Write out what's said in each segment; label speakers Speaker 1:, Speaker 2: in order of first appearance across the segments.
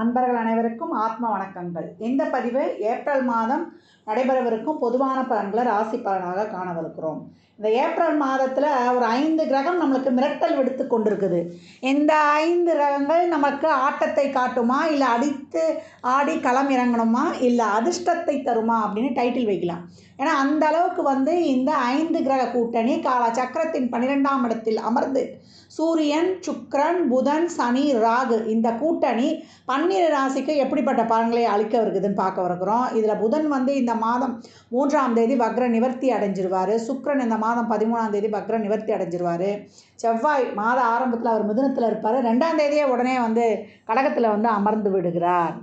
Speaker 1: அன்பர்கள் அனைவருக்கும் ஆத்ம வணக்கங்கள். இந்த பதிவு ஏப்ரல் மாதம் நடைபெறவிருக்கும் பொதுவான பலன்களை ராசி பலனாக காணவிருக்கிறோம். இந்த ஏப்ரல் மாதத்தில் ஒரு ஐந்து கிரகம் நம்மளுக்கு மிரட்டல் விடுத்து கொண்டிருக்குது. இந்த ஐந்து கிரகங்கள் நமக்கு ஆட்டத்தை காட்டுமா இல்லை அடித்து ஆடி களம் இறங்கணுமா இல்லை அதிர்ஷ்டத்தை தருமா அப்படின்னு டைட்டில் வைக்கலாம். ஏன்னா அந்த அளவுக்கு வந்து இந்த ஐந்து கிரக கூட்டணி கால சக்கரத்தின் பன்னிரெண்டாம் இடத்தில் அமர்ந்து சூரியன் சுக்ரன் புதன் சனி ராகு இந்த கூட்டணி பன்னிரு ராசிக்கு எப்படிப்பட்ட பலன்களை அளிக்க இருக்குதுன்னு பார்க்க வருகிறோம். இதில் புதன் வந்து இந்த மாதம் மூன்றாம் தேதி வக்ர நிவர்த்தி அடைஞ்சிருவார். சுக்கிரன் இந்த மாதம் பதிமூணாம் தேதி வக்ர நிவர்த்தி அடைஞ்சிருவார். செவ்வாய் மாத ஆரம்பத்தில் அவர் மிதுனத்தில் இருப்பார். ரெண்டாம் தேதியே உடனே வந்து கடகத்தில் வந்து அமர்ந்து விடுகிறார்.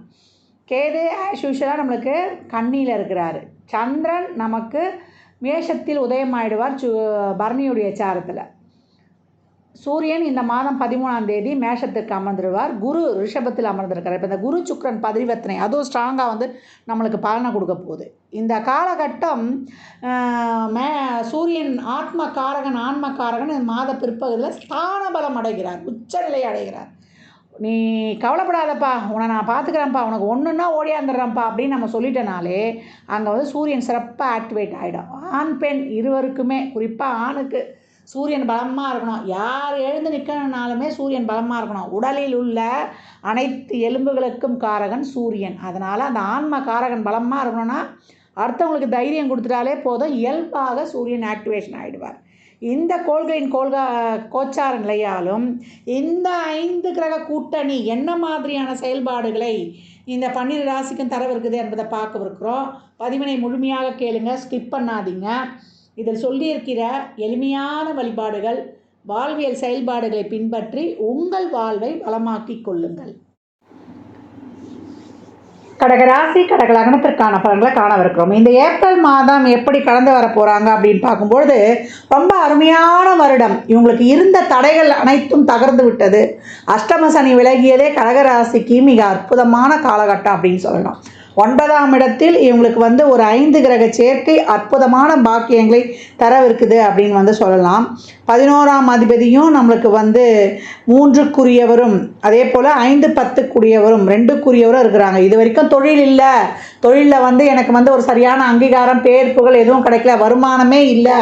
Speaker 1: கேது ஆஸ் யூஷுவலாக நம்மளுக்கு கண்ணியில் இருக்கிறாரு. சந்திரன் நமக்கு மேஷத்தில் உதயமாயிடுவார் சு பரணியுடைய சாரத்தில். சூரியன் இந்த மாதம் பதிமூணாம் தேதி மேஷத்திற்கு அமர்ந்துடுவார் குரு ரிஷபத்தில் அமர்ந்திருக்கார் இப்போ இந்த குரு சுக்ரன் பரிவர்த்தனை அதுவும் ஸ்ட்ராங்காக வந்து நம்மளுக்கு பலனை கொடுக்க போகுது. இந்த காலகட்டம் மே சூரியன் ஆத்ம காரகன் ஆன்ம காரகன் இந்த மாத பிற்பகுதியில் ஸ்தான பலம் அடைகிறார். உச்சநிலை அடைகிறார். நீ கவலைப்படாதப்பா உன்னை நான் பார்த்துக்கிறேன்ப்பா உனக்கு ஒன்றுன்னா ஓடியாந்துடுறேன்ப்பா அப்படின்னு நம்ம சொல்லிட்டனாலே அங்கே வந்து சூரியன் சிறப்பாக ஆக்டிவேட் ஆகிடும் ஆண் பெண் இருவருக்குமே குறிப்பாக ஆணுக்கு சூரியன் பலமாக இருக்கணும். யார் எழுந்து நிற்கணுனாலுமே சூரியன் பலமாக இருக்கணும். உடலில் உள்ள அனைத்து எலும்புகளுக்கும் காரகன் சூரியன். அதனால் அந்த ஆன்ம காரகன் பலமாக இருக்கணும்னா அடுத்தவங்களுக்கு தைரியம் கொடுத்துட்டாலே போதும். இயல்பாக சூரியன் ஆக்டிவேஷன் ஆகிடுவார் இந்த கோள்களின் கோள்கா கோச்சார நிலையாலும் இந்த ஐந்து கிரக கூட்டணி என்ன மாதிரியான செயல்பாடுகளை இந்த பன்னிரு ராசிக்கும் தரவிருக்குது என்பதை பார்க்கவிருக்கிறோம் பதிவினை முழுமையாக கேளுங்க ஸ்கிப் பண்ணாதீங்க. இதில் சொல்லியிருக்கிற எளிமையான வழிபாடுகள் வாழ்வியல் செயல்பாடுகளை பின்பற்றி உங்கள் வாழ்வை வளமாக்கிக் கொள்ளுங்கள். கடகராசி கடக லக்னத்திற்கான பலன்களை காணவிருக்கிறோம். இந்த ஏப்ரல் மாதம் எப்படி கடந்து வர போகிறாங்க அப்படின்னு பார்க்கும்பொழுது ரொம்ப அருமையான வருடம். இவங்களுக்கு இருந்த தடைகள் அனைத்தும் தகர்ந்து விட்டது. அஷ்டம சனி விலகியதே கடகராசிக்கு மிக அற்புதமான காலகட்டம் அப்படின்னு சொல்லலாம். ஒன்பதாம் இடத்தில் இவங்களுக்கு வந்து ஒரு ஐந்து கிரக சேர்க்கை அற்புதமான பாக்கியங்களை தரவிருக்குது அப்படின்னு வந்து சொல்லலாம். பதினோராம் அதிபதியும் நம்மளுக்கு வந்து மூன்றுக்குரியவரும் அதே போல் ஐந்து பத்துக்குரியவரும் ரெண்டுக்குரியவரும் இருக்கிறாங்க. இது வரைக்கும் தொழில் இல்லை. தொழிலில் வந்து எனக்கு வந்து ஒரு சரியான அங்கீகாரம் பேர் புகழ் எதுவும் கிடைக்கல. வருமானமே இல்லை.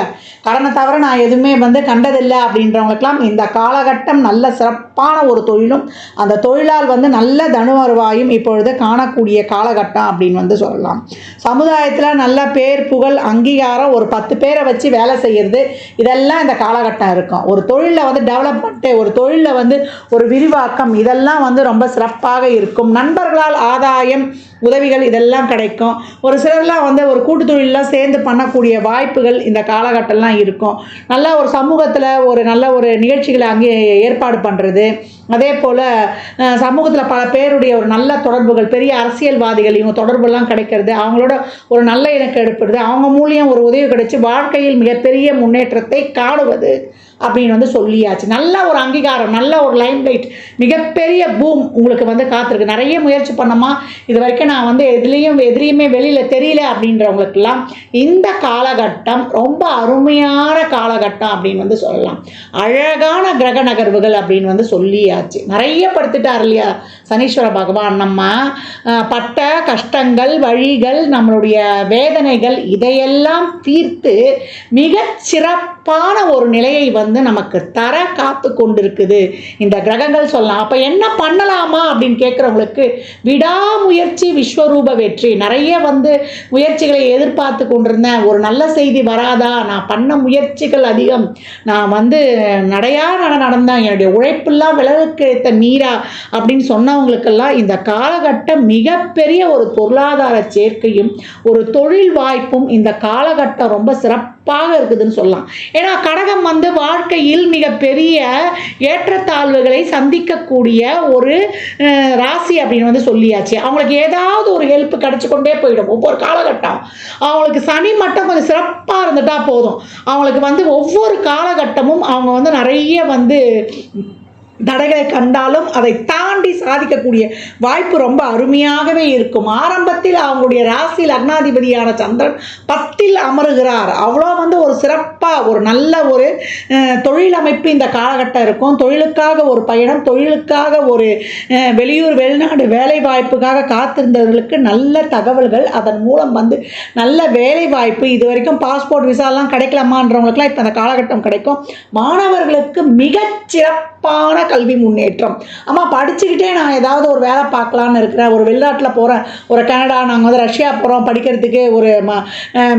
Speaker 1: கடனை தவிர நான் எதுவுமே வந்து கண்டதில்லை அப்படின்றவங்களுக்கெல்லாம் இந்த காலகட்டம் நல்ல சிறப்பான ஒரு தொழிலும் அந்த தொழிலால் வந்து நல்ல தனு வருவாயும் இப்பொழுது காணக்கூடிய காலகட்டம் அப்படின்னு வந்து சொல்லலாம். சமுதாயத்தில் நல்ல பேர் புகழ் அங்கீகாரம் ஒரு பத்து பேரை வச்சு வேலை செய்கிறது இதெல்லாம் இந்த காலகட்டம் இருக்கும். ஒரு தொழிலில் வந்து டெவலப்மெண்ட்டு ஒரு தொழிலில் வந்து ஒரு விரிவாக்கம் இதெல்லாம் வந்து ரொம்ப சிறப்பாக இருக்கும். நண்பர்களால் ஆதாயம் உதவிகள் இதெல்லாம் கிடைக்கும். ஒரு சிலர்லாம் வந்து ஒரு கூட்டு தொழிலெலாம் சேர்ந்து பண்ணக்கூடிய வாய்ப்புகள் இந்த காலகட்டம்லாம் இருக்கும். நல்ல ஒரு சமூகத்தில் ஒரு நல்ல ஒரு நிகழ்ச்சிகளை அங்கே ஏற்பாடு பண்ணுறது அதே போல் சமூகத்தில் பல பேருடைய ஒரு நல்ல தொடர்புகள் பெரிய அரசியல்வாதிகள் இவங்க தொடர்புலாம் கிடைக்கிறது. அவங்களோட ஒரு நல்ல இணக்கம் எடுப்படுது அவங்க மூலியம் ஒரு உதவி கிடைச்சி வாழ்க்கையில் மிகப்பெரிய முன்னேற்றத்தை காணுவது. Gracias. அப்படின்னு வந்து சொல்லியாச்சு. நல்ல ஒரு அங்கீகாரம் நல்ல ஒரு லைம் லைட் மிகப்பெரிய பூம் உங்களுக்கு வந்து காத்திருக்கு. நிறைய முயற்சி பண்ணமா? இது வரைக்கும் நான் வந்து எதுலேயும் எதிலையுமே வெளியில் தெரியல அப்படின்றவங்களுக்கெல்லாம் இந்த காலகட்டம் ரொம்ப அருமையான காலகட்டம் அப்படின்னு வந்து சொல்லலாம். அழகான கிரக நகர்வுகள் அப்படின்னு வந்து சொல்லியாச்சு. நிறைய படுத்துட்டார் இல்லையா? சனீஸ்வர பகவான். நம்ம பட்ட கஷ்டங்கள் வழிகள் நம்மளுடைய வேதனைகள் இதையெல்லாம் தீர்த்து மிகச் சிறப்பான ஒரு நிலையை வந்து வந்து நமக்கு தர காத்து கொண்டிருக்குது. இந்த கிரகங்கள் சொல்லலாம். அப்போ என்ன பண்ணலாமா அப்படின்னு கேட்குறவங்களுக்கு விடாமுயற்சி விஸ்வரூப வெற்றி. நிறைய வந்து முயற்சிகளை எதிர்பார்த்து கொண்டிருந்தேன். ஒரு நல்ல செய்தி வராதா? நான் பண்ண முயற்சிகள் அதிகம். நான் வந்து நடையா நட நடந்தேன். என்னுடைய உழைப்பெல்லாம் விலகுக்கு நீரா மீரா அப்படின்னு சொன்னவங்களுக்கெல்லாம் இந்த காலகட்டம் மிகப்பெரிய ஒரு பொருளாதார சேர்க்கையும் ஒரு தொழில் வாய்ப்பும் இந்த காலகட்டம் ரொம்ப சிறப்பு பாக இருக்குதுன்னு சொல்லலாம். ஏன்னா கடகம் வந்து வாழ்க்கையில் மிகப்பெரிய ஏற்றத்தாழ்வுகளை சந்திக்கக்கூடிய ஒரு ராசி அப்படின்னு வந்து சொல்லியாச்சு. அவங்களுக்கு ஏதாவது ஒரு ஹெல்ப் கிடச்சி கொண்டே போயிடும். ஒவ்வொரு காலகட்டம். அவங்களுக்கு சனி மட்டும் கொஞ்சம் சிறப்பாக இருந்துட்டா போதும். அவங்களுக்கு வந்து ஒவ்வொரு காலகட்டமும் அவங்க வந்து நிறைய வந்து தடைகளை கண்டாலும் அதை தாண்டி சாதிக்கக்கூடிய வாய்ப்பு ரொம்ப அருமையாகவே இருக்கும். ஆரம்பத்தில் அவங்களுடைய ராசி லக்னாதிபதியான சந்திரன் பத்தில் அமருகிறார். அவ்வளோ வந்து ஒரு சிறப்பாக ஒரு நல்ல ஒரு தொழில் அமைப்பு இந்த காலகட்டம் இருக்கும். தொழிலுக்காக ஒரு பயணம் தொழிலுக்காக ஒரு வெளியூர் வெளிநாடு வேலை வாய்ப்புக்காக காத்திருந்தவர்களுக்கு நல்ல தகவல்கள் அதன் மூலம் வந்து நல்ல வேலை வாய்ப்பு இது வரைக்கும் பாஸ்போர்ட் விசாலாம் கிடைக்கலாமான்றவங்களுக்குலாம் இப்போ அந்த காலகட்டம் கிடைக்கும். மாணவர்களுக்கு மிகச் சிறப்பான கல்வி முன்னேற்றம். ஆமாம் படிச்சுக்கிட்டே நான் ஏதாவது ஒரு வேலை பார்க்கலான்னு இருக்கிறேன். ஒரு வெளிநாட்டில் போகிறேன் ஒரு கனடா நாங்கள் வந்து ரஷ்யா போகிறோம் படிக்கிறதுக்கு ஒரு ம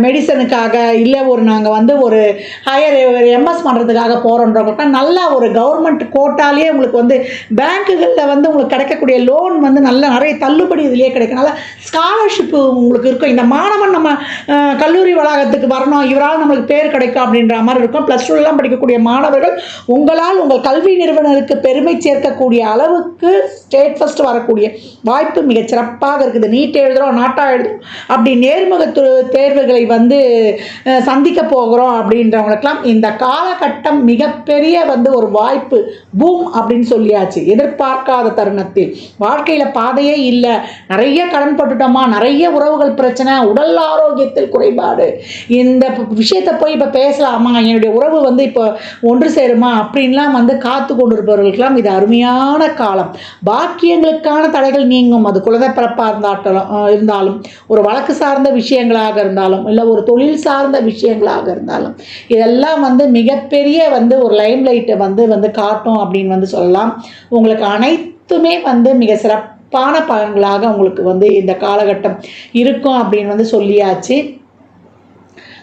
Speaker 1: மெடிசனுக்காக இல்லை ஒரு நாங்கள் வந்து ஒரு ஹையர் எம்எஸ் பண்ணுறதுக்காக போகிறோன்றவங்களுக்கு நல்ல ஒரு கவர்மெண்ட் கோட்டாலேயே உங்களுக்கு வந்து பேங்க்குகளில் வந்து உங்களுக்கு கிடைக்கக்கூடிய லோன் வந்து நல்ல நிறைய தள்ளுபடி இதுலேயே கிடைக்கனால ஸ்காலர்ஷிப்பு உங்களுக்கு இருக்கும். இந்த மாணவன் நம்ம கல்லூரி வளாகத்துக்கு வரணும். இவரால் நம்மளுக்கு பேர் கிடைக்கும் அப்படின்ற மாதிரி இருக்கும். ப்ளஸ் டூலாம் படிக்கக்கூடிய மாணவர்கள் உங்களால் உங்கள் கல்வி நிறுவனருக்கு பெருமை சேர்க்கக்கூடிய அளவுக்கு ஸ்டேட் ஃபஸ்ட் வரக்கூடிய வாய்ப்பு மிக சிறப்பாக இருக்குது. நீட் எழுதுகிறோம் நாட்டாக எழுதுறோம். அப்படி நேர்முக தேர்வுகளை வந்து சந்திக்க போகிறோம் அப்படின்றவங்களுக்கெல்லாம் இந்த காலகட்டம் மிகப்பெரிய வந்து ஒரு வாய்ப்பு. பூம் அப்படின்னு சொல்லியாச்சு. எதிர்பார்க்காத தருணத்தில். வாழ்க்கையில் பாதையே இல்லை. நிறைய கடன் பட்டுட்டோமா? நிறைய உறவுகள் பிரச்சனை. உடல் ஆரோக்கியத்தில் குறைபாடு. இந்த விஷயத்தை போய் இப்போ பேசலாமா? என்னுடைய உறவு வந்து இப்போ ஒன்று சேருமா? அப்படின்லாம் வந்து காத்து கொண்டிருப்பவர்களுக்கெல்லாம் இது அருமையான காலம். பாக்கியங்களுக்கான தடைகள் நீங்கும். அது குழந்தை பிறப்பாக இருந்தாட்டம் இருந்தாலும் ஒரு வழக்கு சார்ந்த விஷயங்களாக இருந்தாலும் இல்லை ஒரு தொழில் சார்ந்த விஷயங்களாக இருந்தாலும் இதெல்லாம் வந்து மிகப்பெரிய வந்து ஒரு லைம் லைட்டை வந்து வந்து காட்டும் அப்படின்னு வந்து சொல்லலாம். உங்களுக்கு அனைத்துமே வந்து மிக சிறப்பான பலன்களாக உங்களுக்கு வந்து இந்த காலகட்டம் இருக்கும் அப்படின்னு வந்து சொல்லியாச்சு.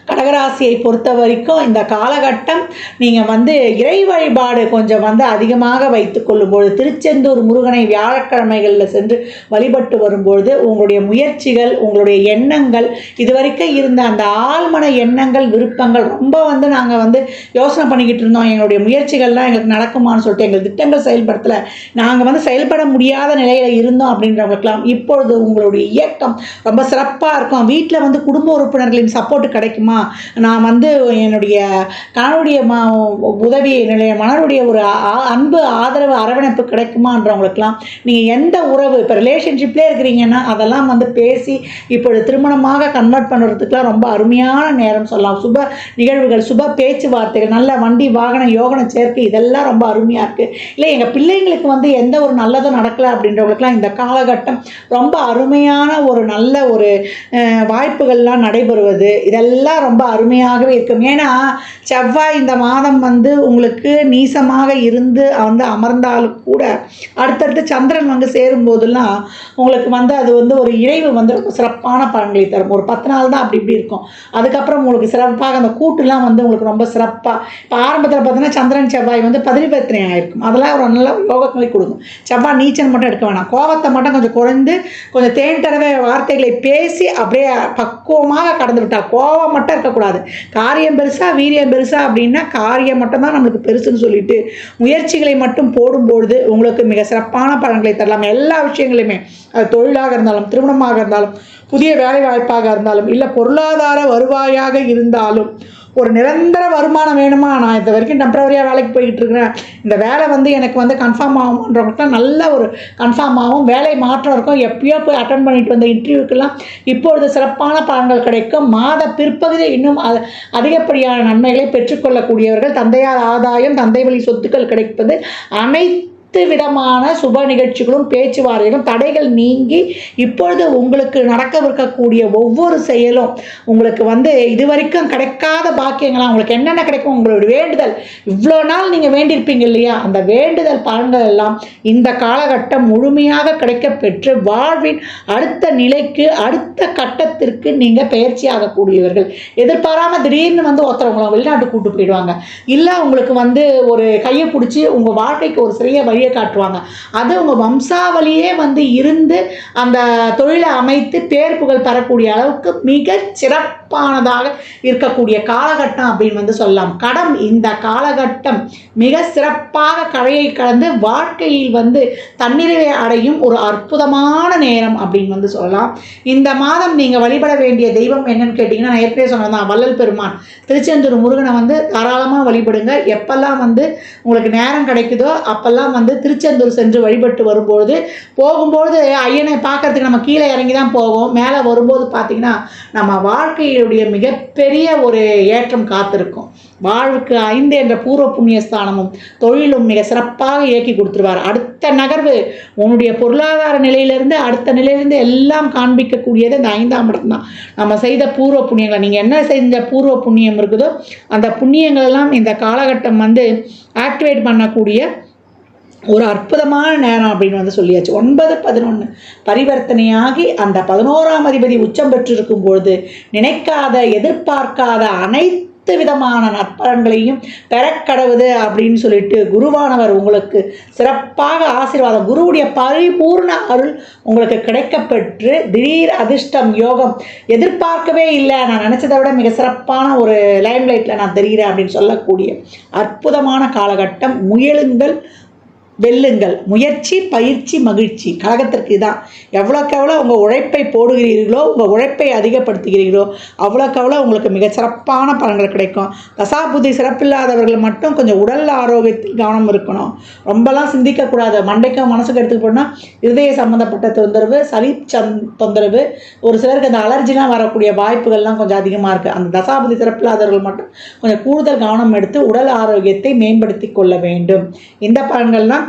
Speaker 1: கடகராசியை பொறுத்த வரைக்கும் இந்த காலகட்டம் நீங்கள் வந்து இறை வழிபாடு கொஞ்சம் வந்து அதிகமாக வைத்துக்கொள்ளும்போது திருச்செந்தூர் முருகனை வியாழக்கிழமைகளில் சென்று வழிபட்டு வரும்பொழுது உங்களுடைய முயற்சிகள் உங்களுடைய எண்ணங்கள் இதுவரைக்கும் இருந்த அந்த ஆழ்மன எண்ணங்கள் விருப்பங்கள் ரொம்ப வந்து நாங்கள் வந்து யோசனை பண்ணிக்கிட்டு இருந்தோம். எங்களுடைய முயற்சிகள்லாம் எங்களுக்கு நடக்குமான்னு சொல்லிட்டு எங்கள் திட்டங்கள் செயல்படுத்தலை. நாங்கள் வந்து செயல்பட முடியாத நிலையில் இருந்தோம் அப்படின்றவங்களுக்கெல்லாம் இப்பொழுது உங்களுடைய இயக்கம் ரொம்ப சிறப்பாக இருக்கும். வீட்டில் வந்து குடும்ப உறுப்பினர்களின் சப்போர்ட் கிடைக்குமா? நான் வந்து என்னுடைய கணவருடைய மா உதவி என்னுடைய மனருடைய ஒரு ஆ- அன்பு ஆதரவு அரவணைப்பு கிடைக்குமான்றவங்களுக்கெல்லாம் நீங்கள் எந்த உறவு இப்போ ரிலேஷன்ஷிப்லேயே இருக்கிறீங்கன்னா அதெல்லாம் வந்து பேசி இப்பொழுது திருமணமாக கன்வெர்ட் பண்ணுறதுக்குலாம் ரொம்ப அருமையான நேரம் சொல்லலாம். சுப நிகழ்வுகள் சுப பேச்சுவார்த்தைகள் நல்ல வண்டி வாகன யோகன சேர்க்கை இதெல்லாம் ரொம்ப அருமையாக இருக்குது இல்லை எங்கள் பிள்ளைங்களுக்கு வந்து எந்த ஒரு நல்லதும் நடக்கலை அப்படின்றவங்களுக்குலாம் இந்த காலகட்டம் ரொம்ப அருமையான ஒரு நல்ல ஒரு வாய்ப்புகள்லாம் நடைபெறுவது. இதெல்லாம் ரொம்ப அருமையாகவே இருக்கும். ஏன்னா செவ்வாய் இந்த மாதம் வந்து உங்களுக்கு நீசமாக இருந்து வந்து அமர்ந்தாலும் கூட அடுத்தடுத்து சந்திரன் வந்து சேரும்போதெல்லாம் உங்களுக்கு வந்து அது வந்து ஒரு இழைவு வந்து ரொம்ப சிறப்பான பலன்களை தரும். ஒரு பத்து நாள் தான் அப்படி இப்படி இருக்கும். அதுக்கப்புறம் உங்களுக்கு சிறப்பாக அந்த கூட்டுலாம் வந்து உங்களுக்கு ரொம்ப சிறப்பாக இப்போ ஆரம்பத்தில் பார்த்தீங்கன்னா சந்திரன் செவ்வாய் வந்து பதிரிபத்தினை ஆயிருக்கும். அதெல்லாம் ஒரு நல்ல யோகங்களை கொடுக்கும். செவ்வாய் நீச்சல் மட்டும் எடுக்க வேணாம். கோவத்தை மட்டும் கொஞ்சம் குறைந்து கொஞ்சம் தேன் தடவை வார்த்தைகளை பேசி அப்படியே பக்குவமாக கடந்து விட்டால் கோவம் மட்டும் இருக்கக்கூடாது. காரியம் பெருசா வீரியம் பெருசா அப்படின்னா காரியம் மட்டும்தான் நம்மளுக்கு பெருசுன்னு சொல்லிட்டு முயற்சிகளை மட்டும் போடும்பொழுது உங்களுக்கு மிக சிறப்பான பலன்களை தரலாம். எல்லா விஷயங்களையுமே அது தொழிலாக இருந்தாலும் திருமணமாக இருந்தாலும் புதிய வேலை வாய்ப்பாக இருந்தாலும் இல்லை பொருளாதார வருவாயாக இருந்தாலும் ஒரு நிரந்தர வருமானம் வேணுமா? நான் இது வரைக்கும் டெம்பரவரியாக வேலைக்கு போய்கிட்டு இருக்கிறேன். இந்த வேலை வந்து எனக்கு வந்து கன்ஃபார்ம் ஆகும்ன்றவங்களுக்கு நல்ல ஒரு கன்ஃபார்ம் ஆகும். வேலை மாற்றம் இருக்கும். எப்பயோ போய் அட்டன் பண்ணிட்டு வந்த இன்டர்வியூக்கெல்லாம் இப்பொழுது சிறப்பான பலன்கள் கிடைக்கும். மாத பிற்பகுதியில் இன்னும் அதிகப்படியான நன்மைகளை பெற்றுக்கொள்ளக்கூடியவர்கள் தந்தையார் ஆதாயம் தந்தை வழி சொத்துக்கள் கிடைப்பது அனைத்து விதமான சுப நிகழ்ச்சிகளும் பேச்சுவார்த்தைகளும் தடைகள் நீங்கி இப்பொழுது உங்களுக்கு நடக்கவிருக்கக்கூடிய ஒவ்வொரு செயலும் உங்களுக்கு வந்து இதுவரைக்கும் கிடைக்காத பாக்கியங்களாம் உங்களுக்கு என்னென்ன கிடைக்கும் உங்களுடைய வேண்டுதல் இவ்வளோ நாள் நீங்கள் வேண்டியிருப்பீங்க இல்லையா? அந்த வேண்டுதல் பலன்கள் எல்லாம் இந்த காலகட்டம் முழுமையாக கிடைக்கப்பெற்று வாழ்வின் அடுத்த நிலைக்கு அடுத்த கட்டத்திற்கு நீங்கள் பயிற்சி எதிர்பாராமல் திடீர்னு வந்து ஒருத்தரவங்களை வெளிநாட்டு கூட்டு போயிடுவாங்க. இல்லை உங்களுக்கு வந்து ஒரு கையை பிடிச்சி உங்கள் வாழ்க்கைக்கு ஒரு சிறிய வழியை காட்டுவாங்க. அது உங்கள் வம்சாவளியே வந்து இருந்து அந்த தொழிலை அமைத்து பேர் புகழ் பெறக்கூடிய அளவுக்கு மிக சிறப்பானதாக இருக்கக்கூடிய காலகட்டம் அப்படின்னு வந்து சொல்லலாம். கடம் இந்த காலகட்டம் மிக சிறப்பாக கரையை கடந்து வாழ்க்கையில் வந்து தன்னிறைவை அடையும் ஒரு அற்புதமான நேரம் அப்படின்னு வந்து சொல்லலாம். இந்த மாதம் நீங்கள் வழிபட வேண்டிய தெய்வம் என்னன்னு கேட்டிங்கன்னா நான் ஏற்கனவே சொன்னதான் வள்ளல் பெருமான். திருச்செந்தூர் முருகனை வந்து தாராளமாக வழிபடுங்க. எப்பெல்லாம் வந்து உங்களுக்கு நேரம் கிடைக்குதோ அப்பெல்லாம் வந்து திருச்செந்தூர் சென்று வழிபட்டு வரும்பொழுது போகும்பொழுது ஐயனை பார்க்கறதுக்கு நம்ம கீழே இறங்கி தான் போவோம். மேலே வரும்போது பார்த்திங்கன்னா நம்ம வாழ்க்கையுடைய மிகப்பெரிய ஒரு ஏற்றம் காத்திருக்கும். வாழ்வுக்கு ஐந்து என்ற பூர்வ புண்ணிய ஸ்தானமும் தொழிலும் மிக சிறப்பாக இயக்கி கொடுத்துருவார். அடுத்த நகர்வு உன்னுடைய பொருளாதார நிலையிலிருந்து அடுத்த நிலையிலிருந்து எல்லாம் காண்பிக்கக்கூடியது இந்த ஐந்தாம் இடம் தான் நம்ம செய்த பூர்வ புண்ணியங்களை நீங்கள் என்ன செஞ்ச பூர்வ புண்ணியம் இருக்குதோ அந்த புண்ணியங்கள் எல்லாம் இந்த காலகட்டம் வந்து ஆக்டிவேட் பண்ணக்கூடிய ஒரு அற்புதமான நேரம் அப்படின்னு வந்து சொல்லியாச்சு. ஒன்பது பதினொன்று பரிவர்த்தனையாகி அந்த பதினோராம் அதிபதி உச்சம் பெற்றிருக்கும் பொழுது நினைக்காத எதிர்பார்க்காத அனைத்து விதமான நற்பலன்களையும் பெறக்கடவுது அப்படின்னு சொல்லிட்டு குருவானவர் உங்களுக்கு சிறப்பாக ஆசீர்வாதம் குருவுடைய பரிபூர்ண அருள் உங்களுக்கு கிடைக்கப்பெற்று திடீர் அதிர்ஷ்டம் யோகம் எதிர்பார்க்கவே இல்லை. நான் நினச்சதை விட மிக சிறப்பான ஒரு லைம்லைட்டில் நான் தெரிகிறேன் அப்படின்னு சொல்லக்கூடிய அற்புதமான காலகட்டம். முயலுங்கள் வெல்லுங்கள். முயற்சி பயிற்சி மகிழ்ச்சி. கழகத்திற்கு இதான். எவ்வளோக்கு எவ்வளோ உங்கள் உழைப்பை போடுகிறீர்களோ உங்கள் உழைப்பை அதிகப்படுத்துகிறீர்களோ அவ்வளோக்கு எவ்வளோ உங்களுக்கு மிக சிறப்பான பலன்கள் கிடைக்கும். தசாபுத்தி சிறப்பில்லாதவர்கள் மட்டும் கொஞ்சம் உடல் ஆரோக்கியத்தில் கவனம் இருக்கணும். ரொம்பலாம் சிந்திக்கக்கூடாது. மண்டைக்கும் மனசுக்கு எடுத்துக்க போனால் இருதய சம்மந்தப்பட்ட தொந்தரவு சளி சந் தொந்தரவு ஒரு சிலருக்கு அந்த அலர்ஜிலாம் வரக்கூடிய வாய்ப்புகள்லாம் கொஞ்சம் அதிகமாக இருக்குது அந்த தசாபதி சிறப்பில்லாதவர்கள் மட்டும் கொஞ்சம் கூடுதல் கவனம் எடுத்து உடல் ஆரோக்கியத்தை மேம்படுத்தி கொள்ள வேண்டும். இந்த பலன்கள்லாம்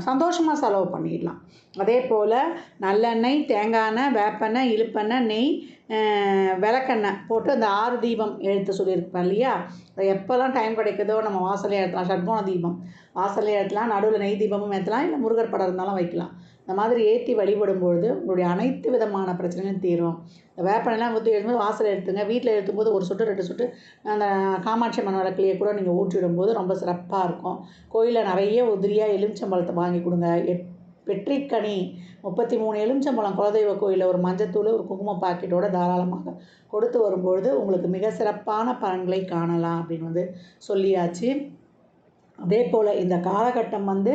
Speaker 1: சந்தோஷமாக செலவு பண்ணிடலாம். அதே போல் நல்லெண்ணெய் தேங்காய் எண்ணெய் வேப்பெண்ணெய் இழுப்பெண்ணெய் நெய் விளக்கெண்ணெய் போட்டு அந்த ஆறு தீபம் எழுத்து சொல்லியிருப்பேன் இல்லையா? அதை எப்போல்லாம் டைம் கிடைக்குதோ நம்ம வாசலே ஏற்றலாம். ஷட்போன தீபம். வாசலே ஏற்றலாம். நடுவில் நெய் தீபமும் ஏற்றலாம். இல்லை முருகர் படம் இருந்தாலும் வைக்கலாம். இந்த மாதிரி ஏற்றி வழிபடும் பொழுது உங்களுடைய அனைத்து விதமான பிரச்சனையும் தீரும். இந்த வேப்பனெல்லாம் ஊற்றி எழுதும்போது வாசலில் எடுத்துங்க வீட்டில் எழுத்தும்போது ஒரு சொட்டு ரெண்டு சொட்டு அந்த காமாட்சி அம்மன் விளக்குலையே கூட நீங்கள் ஊற்றிடும்போது ரொம்ப சிறப்பாக இருக்கும். கோயிலில் நிறைய உதிரியாக எலுமிச்சம்பழத்தை வாங்கி கொடுங்க. எட் வெற்றிக்கனி முப்பத்தி மூணு எலுமிச்சம்பழம் குலதெய்வ கோயிலில் ஒரு மஞ்சத்தூள் ஒரு குங்கும பாக்கெட்டோட தாராளமாக கொடுத்து வரும்பொழுது உங்களுக்கு மிக சிறப்பான பலன்களை காணலாம் அப்படின்னு வந்து சொல்லியாச்சு. அதே போல் இந்த காலகட்டம் வந்து